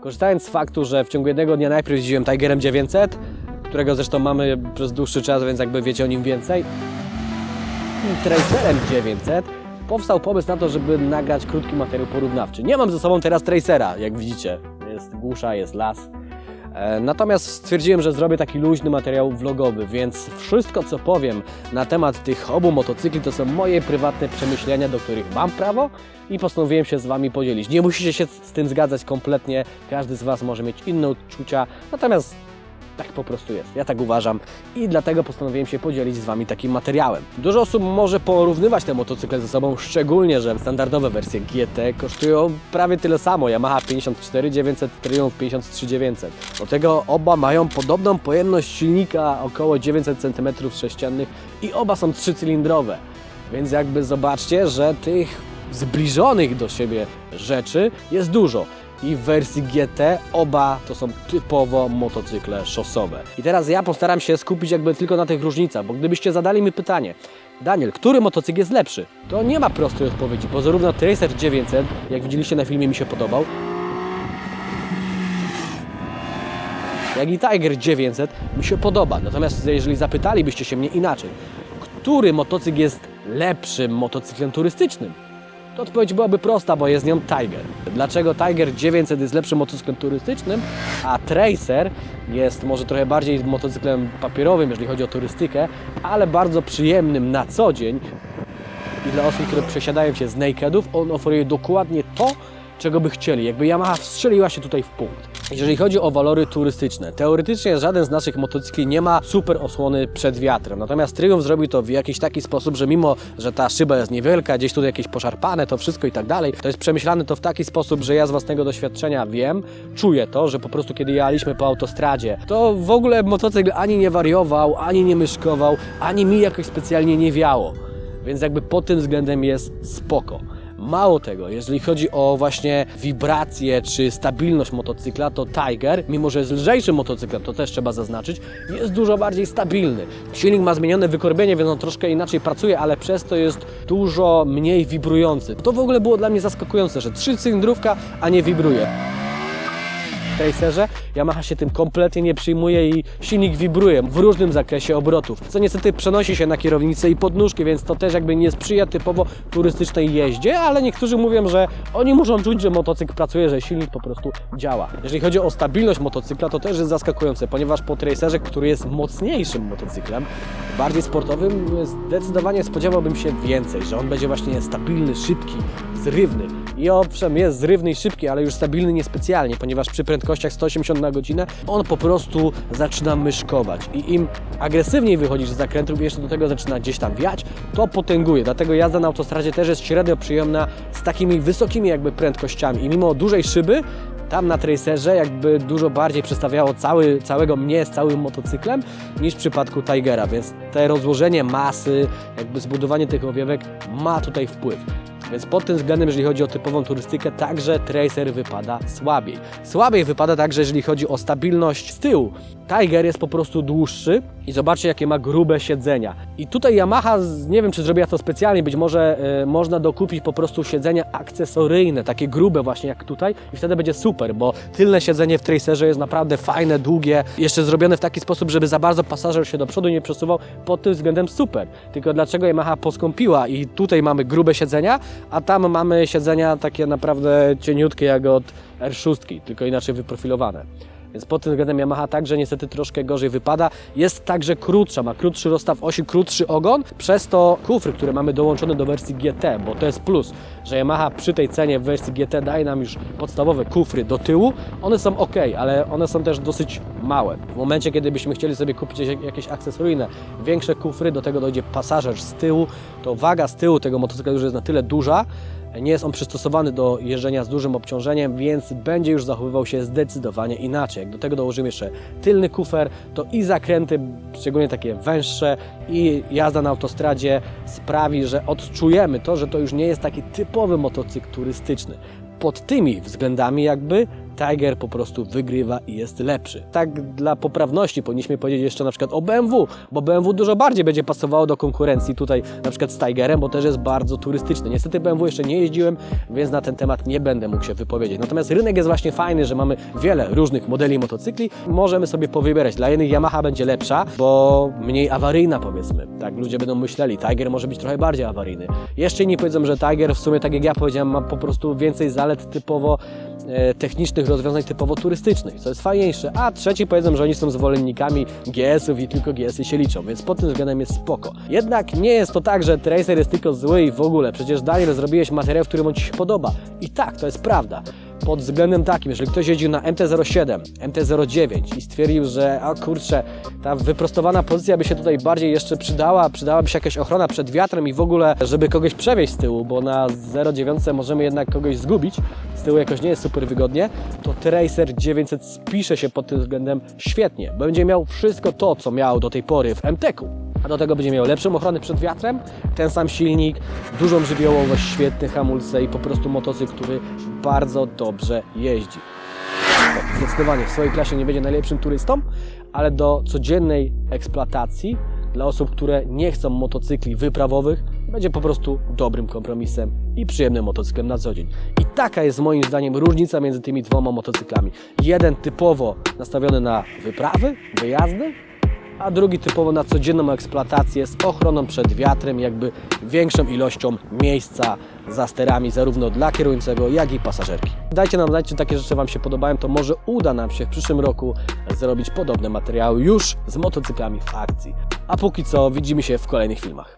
Korzystając z faktu, że w ciągu jednego dnia najpierw jeździłem Tigerem 900, którego zresztą mamy przez dłuższy czas, więc jakby wiecie o nim więcej, i Tracerem 900, powstał pomysł na to, żeby nagrać krótki materiał porównawczy. Nie mam ze sobą teraz Tracera, jak widzicie. Jest głusza, jest las. E, Natomiast stwierdziłem, że zrobię taki luźny materiał vlogowy, więc wszystko co powiem na temat tych obu motocykli to są moje prywatne przemyślenia, do których mam prawo i postanowiłem się z Wami podzielić. Nie musicie się z tym zgadzać kompletnie, każdy z Was może mieć inne odczucia, natomiast tak po prostu jest. Ja tak uważam i dlatego postanowiłem się podzielić z Wami takim materiałem. Dużo osób może porównywać te motocykle ze sobą, szczególnie, że standardowe wersje GT kosztują prawie tyle samo. Yamaha 54 900, Triumph 53 900. Do tego oba mają podobną pojemność silnika, około 900 cm3 i oba są trzycylindrowe. Więc jakby zobaczcie, że tych zbliżonych do siebie rzeczy jest dużo. I w wersji GT oba to są typowo motocykle szosowe. I teraz ja postaram się skupić jakby tylko na tych różnicach, bo gdybyście zadali mi pytanie, Daniel, który motocykl jest lepszy? To nie ma prostej odpowiedzi, bo zarówno Tracer 900, jak widzieliście na filmie, mi się podobał, jak i Tiger 900 mi się podoba. Natomiast jeżeli zapytalibyście się mnie inaczej, który motocykl jest lepszym motocyklem turystycznym? To odpowiedź byłaby prosta, bo jest nią Tiger. Dlaczego Tiger 900 jest lepszym motocyklem turystycznym, a Tracer jest może trochę bardziej motocyklem papierowym, jeżeli chodzi o turystykę, ale bardzo przyjemnym na co dzień. I dla osób, które przesiadają się z nakedów, on oferuje dokładnie to, czego by chcieli. Jakby Yamaha wstrzeliła się tutaj w punkt. Jeżeli chodzi o walory turystyczne, teoretycznie żaden z naszych motocykli nie ma super osłony przed wiatrem. Natomiast Triumph zrobił to w jakiś taki sposób, że mimo, że ta szyba jest niewielka, gdzieś tutaj jakieś poszarpane, to wszystko i tak dalej, to jest przemyślane to w taki sposób, że ja z własnego doświadczenia wiem, czuję to, że po prostu kiedy jechaliśmy po autostradzie, to w ogóle motocykl ani nie wariował, ani nie myszkował, ani mi jakoś specjalnie nie wiało. Więc jakby pod tym względem jest spoko. Mało tego, jeżeli chodzi o właśnie wibracje czy stabilność motocykla, to Tiger, mimo że jest lżejszym motocyklem, to też trzeba zaznaczyć, jest dużo bardziej stabilny. Silnik ma zmienione wykorbienie, więc on troszkę inaczej pracuje, ale przez to jest dużo mniej wibrujący. To w ogóle było dla mnie zaskakujące, że trzycylindrówka, a nie wibruje. Tracerze Yamaha się tym kompletnie nie przyjmuje i silnik wibruje w różnym zakresie obrotów, co niestety przenosi się na kierownicę i podnóżki, więc to też jakby nie sprzyja typowo turystycznej jeździe, ale niektórzy mówią, że oni muszą czuć, że motocykl pracuje, że silnik po prostu działa. Jeżeli chodzi o stabilność motocykla, to też jest zaskakujące, ponieważ po Tracerze, który jest mocniejszym motocyklem, bardziej sportowym, zdecydowanie spodziewałbym się więcej, że on będzie właśnie stabilny, szybki, zrywny. I owszem, jest zrywny i szybki, ale już stabilny niespecjalnie, ponieważ przy prędkościach 180 na godzinę on po prostu zaczyna myszkować. I im agresywniej wychodzisz z zakrętów i jeszcze do tego zaczyna gdzieś tam wiać, to potęguje. Dlatego jazda na autostradzie też jest średnio przyjemna z takimi wysokimi jakby prędkościami. I mimo dużej szyby, tam na Tracerze jakby dużo bardziej przestawiało cały, całego mnie z całym motocyklem niż w przypadku Tigera, więc te rozłożenie masy, jakby zbudowanie tych owiewek ma tutaj wpływ. Więc pod tym względem, jeżeli chodzi o typową turystykę, także Tracer wypada słabiej. Słabiej wypada także, jeżeli chodzi o stabilność z tyłu. Tiger jest po prostu dłuższy i zobaczcie, jakie ma grube siedzenia. I tutaj Yamaha, nie wiem czy zrobiła to specjalnie, być może e, można dokupić po prostu siedzenia akcesoryjne, takie grube właśnie jak tutaj i wtedy będzie super, bo tylne siedzenie w Tracerze jest naprawdę fajne, długie, jeszcze zrobione w taki sposób, żeby za bardzo pasażer się do przodu nie przesuwał, pod tym względem super. Tylko dlaczego Yamaha poskąpiła i tutaj mamy grube siedzenia, a tam mamy siedzenia takie naprawdę cieniutkie jak od R6, tylko inaczej wyprofilowane. Więc pod tym względem Yamaha także niestety troszkę gorzej wypada. Jest także krótsza, ma krótszy rozstaw osi, krótszy ogon, przez to kufry, które mamy dołączone do wersji GT, bo to jest plus, że Yamaha przy tej cenie w wersji GT daje nam już podstawowe kufry do tyłu. One są ok, ale one są też dosyć małe. W momencie, kiedy byśmy chcieli sobie kupić jak- jakieś akcesoryjne, większe kufry, do tego dojdzie pasażer z tyłu, to waga z tyłu tego motocykla już jest na tyle duża, nie jest on przystosowany do jeżdżenia z dużym obciążeniem, więc będzie już zachowywał się zdecydowanie inaczej. Jak do tego dołożymy jeszcze tylny kufer, to i zakręty, szczególnie takie węższe, i jazda na autostradzie sprawi, że odczujemy to, że to już nie jest taki typowy motocykl turystyczny. Pod tymi względami jakby Tiger po prostu wygrywa i jest lepszy. Tak dla poprawności powinniśmy powiedzieć jeszcze na przykład o BMW, bo BMW dużo bardziej będzie pasowało do konkurencji tutaj na przykład z Tigerem, bo też jest bardzo turystyczny. Niestety BMW jeszcze nie jeździłem, więc na ten temat nie będę mógł się wypowiedzieć. Natomiast rynek jest właśnie fajny, że mamy wiele różnych modeli motocykli. Możemy sobie powybierać. Dla jednych Yamaha będzie lepsza, bo mniej awaryjna powiedzmy. Tak ludzie będą myśleli. Tiger może być trochę bardziej awaryjny. Jeszcze inni powiedzą, że Tiger w sumie tak jak ja powiedziałem ma po prostu więcej zalet typowo technicznych rozwiązań typowo turystycznych, co jest fajniejsze. A trzeci powiedzą, że oni są zwolennikami GS-ów i tylko GS-y się liczą, więc pod tym względem jest spoko. Jednak nie jest to tak, że Tracer jest tylko zły i w ogóle. Przecież Daniel zrobiłeś materiał, w którym on Ci się podoba. I tak, to jest prawda. Pod względem takim, jeżeli ktoś jeździł na MT-07, MT-09 i stwierdził, że o kurczę, ta wyprostowana pozycja by się tutaj bardziej jeszcze przydała, przydałaby się jakaś ochrona przed wiatrem i w ogóle, żeby kogoś przewieźć z tyłu, bo na 09 możemy jednak kogoś zgubić, z tyłu jakoś nie jest super wygodnie, to Tracer 900 spisze się pod tym względem świetnie. Będzie miał wszystko to, co miał do tej pory w MTK-u. Do tego będzie miał lepszą ochronę przed wiatrem, ten sam silnik, dużą żywiołowość, świetne hamulce i po prostu motocykl, który bardzo dobrze jeździ. Zdecydowanie w swojej klasie nie będzie najlepszym turystą, ale do codziennej eksploatacji dla osób, które nie chcą motocykli wyprawowych, będzie po prostu dobrym kompromisem i przyjemnym motocyklem na co dzień. I taka jest moim zdaniem różnica między tymi dwoma motocyklami. Jeden typowo nastawiony na wyprawy, wyjazdy, a drugi typowo na codzienną eksploatację z ochroną przed wiatrem, jakby większą ilością miejsca za sterami, zarówno dla kierującego, jak i pasażerki. Dajcie nam znać, czy takie rzeczy Wam się podobają, to może uda nam się w przyszłym roku zrobić podobne materiały już z motocyklami w akcji. A póki co widzimy się w kolejnych filmach.